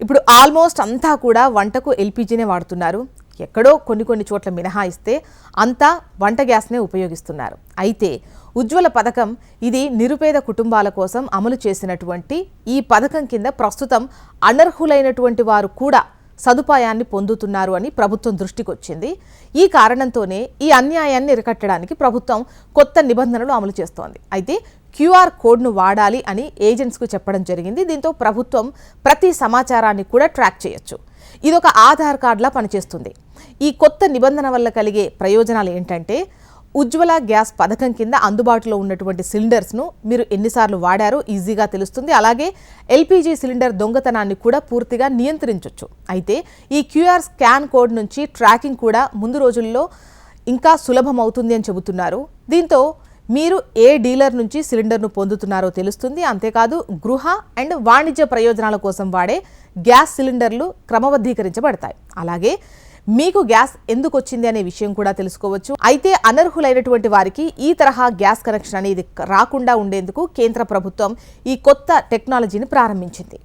ఇప్పుడు ఆల్మోస్ట్ అంతా కూడా వంటకు ఎల్పిజినే వాడుతున్నారు. ఎక్కడో కొన్ని కొన్ని చోట్ల మినహాయిస్తే అంతా వంట గ్యాస్నే ఉపయోగిస్తున్నారు. అయితే ఉజ్వల పథకం ఇది నిరుపేద కుటుంబాల కోసం అమలు చేసినటువంటి ఈ పథకం కింద ప్రస్తుతం అనర్హులైనటువంటి వారు కూడా సదుపాయాన్ని పొందుతున్నారు అని ప్రభుత్వం దృష్టికి వచ్చింది ఈ కారణంతోనే ఈ అన్యాయాన్ని అరికట్టడానికి ప్రభుత్వం కొత్త నిబంధనలు అమలు చేస్తోంది. అయితే క్యూఆర్ కోడ్ను వాడాలి అని ఏజెంట్స్కు చెప్పడం జరిగింది. దీంతో ప్రభుత్వం ప్రతి సమాచారాన్ని కూడా ట్రాక్ చేయొచ్చు. ఇదొక ఆధార్ కార్డులా పనిచేస్తుంది. ఈ కొత్త నిబంధన వల్ల కలిగే ప్రయోజనాలు ఏంటంటే ఉజ్వల గ్యాస్ పథకం కింద అందుబాటులో ఉన్నటువంటి సిలిండర్స్ను మీరు ఎన్నిసార్లు వాడారో ఈజీగా తెలుస్తుంది. అలాగే ఎల్పిజి సిలిండర్ దొంగతనాన్ని కూడా పూర్తిగా నియంత్రించవచ్చు అయితే ఈ క్యూఆర్ స్కాన్ కోడ్ నుంచి ట్రాకింగ్ కూడా ముందు రోజుల్లో ఇంకా సులభం అవుతుంది అని చెబుతున్నారు. దీంతో మీరు ఏ డీలర్ నుంచి సిలిండర్ను పొందుతున్నారో తెలుస్తుంది. అంతేకాదు గృహ అండ్ వాణిజ్య ప్రయోజనాల కోసం వాడే గ్యాస్ సిలిండర్లు క్రమబద్ధీకరించబడతాయి. అలాగే మీకు గ్యాస్ ఎందుకు వచ్చింది అనే విషయం కూడా తెలుసుకోవచ్చు. అయితే అనర్హులైనటువంటి వారికి ఈ తరహా గ్యాస్ కనెక్షన్ అనేది రాకుండా ఉండేందుకు కేంద్ర ప్రభుత్వం ఈ కొత్త టెక్నాలజీని ప్రారంభించింది.